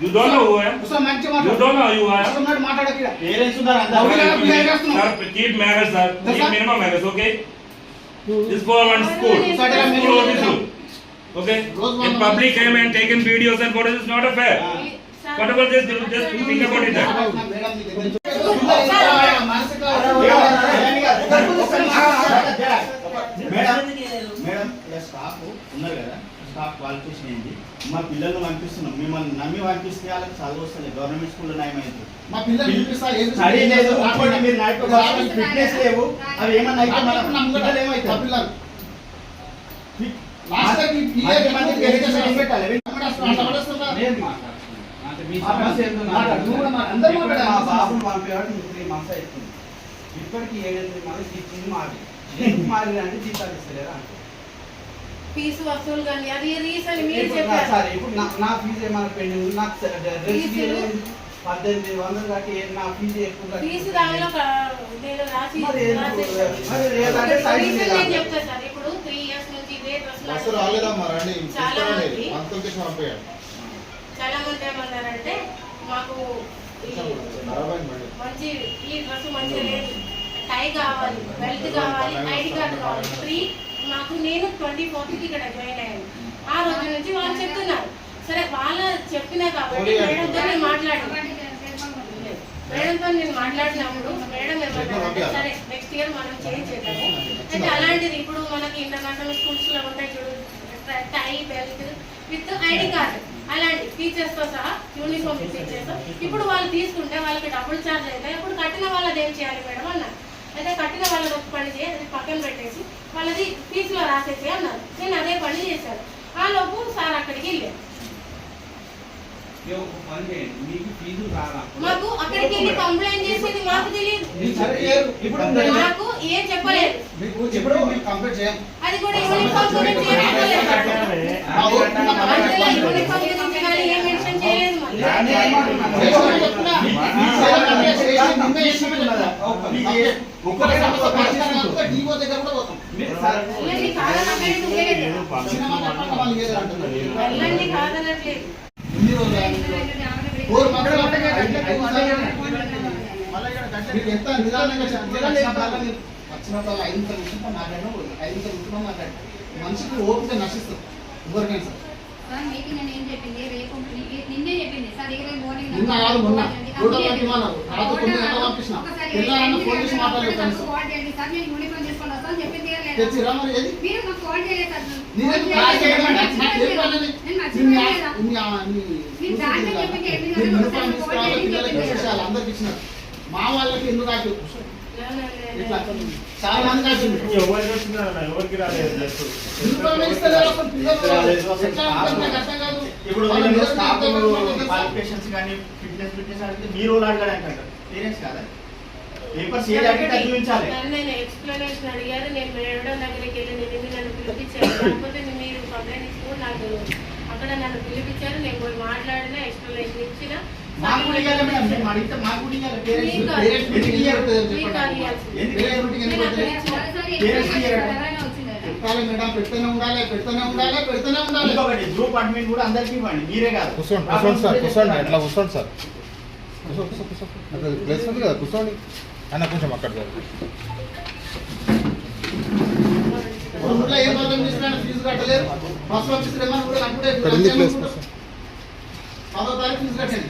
You don't know me. You don't know who I am. Osman మంచి You మాట్లాడు don't know who I am. Osman మాట్లాడకు ఇక్కడ. Parents ఉన్నారు అందరూ. అవునా? బిహేవ్ చేస్తున్నావు. Sir, keep manners, sir. Keep sir. minimum manners, okay? This for one school. Sir, tell me School what office is rule. Okay? Rose In one- public came and taken videos and photos is qualification ఏంటి మా పిల్లల్ని పంపిస్తున్నాం. మిమ్మల్ని నమ్మి పంపిస్తే వాళ్ళకి చదువు వస్తుంది గవర్నమెంట్ స్కూల్లో న్యాయమైంది మా స్టడీ లేదు. ఇంకోటి మీరు నడిపి ఫిట్నెస్ లేవు. అవి ఏమన్నా అయితే మన పిల్లలు. మా ఏమవుతారు పిల్లలు బాబుని పంపేవాడు త్రీ మంత్స్ అవుతుంది. ఇప్పటికి ఏడెనిమిది జీతాలు ఇస్తలేరా అంటే. ఫీజు వసూలు కానీ అది రీసెంట్ మీరు చెప్పారు. సరే ఇప్పుడు నా ఫీజు ఏమైనా పెండింగ్? నాకు పద్దెనిమిది వందలు కట్టి నా ఫీజు ఎక్కువ ఫీజు దానిలో నేను రాసి నేను చెప్తాను సార్ ఇప్పుడు త్రీ ఇయర్స్ నుంచి ఇదే డ్రెస్ చాలా మంది చాలా మంది ఏమన్నారంటే మాకు మంచి ఈ డ్రెస్ మంచిగా లేదు. టై కావాలి బెల్ట్ కావాలి ఐడి కార్డు కావాలి ఫ్రీ మాకు నేను ట్వంటీ ఫోర్త్కి ఇక్కడ జాయిన్ అయ్యాను. ఆ రోజు నుంచి వాళ్ళు చెప్తున్నారు. సరే వాళ్ళ చెప్పినా కాబట్టి మేడంతో నేను మాట్లాడాను. మేడంతో నేను మాట్లాడినప్పుడు మేడం ఏమన్నారంటే సరే నెక్స్ట్ ఇయర్ మనం చేంజ్ చేద్దాము. అయితే అలాంటిది ఇప్పుడు మనకి ఇంటర్నేషనల్ స్కూల్స్లో ఉంటాయి చూడు. Tie belt with ID card. అలాంటి టీచర్స్తో సహా యూనిఫామ్ టీచర్స్ ఇప్పుడు వాళ్ళు తీసుకుంటే వాళ్ళకి డబుల్ ఛార్జ్ అయితే ఇప్పుడు కట్టిన వాళ్ళది ఏం చేయాలి మేడం అన్నారు. అయితే కట్టిన వాళ్ళది ఒక పని చేసి అది పక్కన పెట్టేసి వాళ్ళది ఫీజులో రాసేసి అన్నారు. నేను అదే పని చేశాను. ఆ లోపు సార్ అక్కడికి వెళ్ళాను మీకు మాకు అక్కడికి వెళ్ళి కంప్లైంట్ చేసేది మాకు తెలియదు. నాకు ఏం చెప్పలేదు. మీకు అది కూడా ఎంత నిదానంగా చెప్తే ఐదు నిమిషం కూర్చుంటా మాట్లాడినా ఐదు నిమిషం కూర్చుంటా మాట్లాడి మనిషికి ఓపిక నశిస్తుంది. ఎవరికైనా సార్. సార్ మీటింగ్ అని ఏం చెప్పింది? రేపు ని- నిన్నే చెప్పింది. సార్ ఈ రోజు మార్నింగ్ నిన్న కాదు మొన్న. ఫోటో పెట్టి ఇవ్వన్నారు రాత్రి కొన్ని గంటలు పంపించిన పిల్లలన్న ఫోన్ చేసి మాట్లాడలేదు కనీసం కాల్ చేయండి. సార్ నేను యూనిఫామ్ తీసుకొని వస్తాను చెప్పింది లేదా? తెచ్చిరా మరి ఏది? మీరు నాకు చేయలేదు సార్ నేనేం కాల్. చేయమంటే నాకు ఏం నేను? మర్చిపోయాను దాంట్లో చెప్పింది యూనిఫామ్ తీసుకురావాలి పిల్లలకి అందరికి మా వాళ్ళకి ఎందుకు ఎవరికి రాలేదు ఇప్పుడు క్వాలిఫికేషన్స్ కానీ ఫిట్నెస్ ఫిట్నెస్ అడిగితే మీరు అడగడానికి అంటారు పేరెంట్స్ కాదా పేపర్స్ ఏది అడిగితే చూపించాలి నేను ఎక్స్ప్లెనేషన్ అడిగారు నేను మేడం దగ్గరికి వెళ్ళి నేను నన్ను పిలిపించారు కాకపోతే మీరు కంప్లైంట్ ఇచ్చిన నాకు అక్కడ నన్ను పిలిపించారు నేను పోయి మాట్లాడిన ఎక్స్ప్లెనేషన్ ఇచ్చిన మాకు ఇవ్వాలి మేడం మేము అడిగితే మాకు ఇవ్వాలి పేరెంట్స్. పేరెంట్స్ మీటింగ్ ఇవ్వాలి. ఎందుకు పేరెంట్స్ వచ్చిందా? పెట్టాలి మేడం. పెడుతూనే ఉండాలి పెడుతూనే ఉండాలి పెడుతూనే ఉండాలి. ఇంకొకటి గ్రూప్ అడ్మిన్ కూడా అందరికీ ఇవ్వండి. మీరే కాదు. కూర్చోండి కూర్చోండి సార్ కూర్చోండి. అట్లా కూర్చోండి సార్. కూర్చో కూర్చో కూర్చో. అక్కడ ప్లేస్ ఉంది కదా కూర్చోండి. అన్న కొంచెం అక్కడ. ఊర్లో ఏం ప్రాబ్లం చేసినా ఫీజు కట్టలేరు. బస్సు పంపిస్తే ఏమన్నా కూడా అప్పుడే ఇక్కడ ఉంది ప్లేస్ కూర్చో. పదో తారీఖు ఫీజు కట్టండి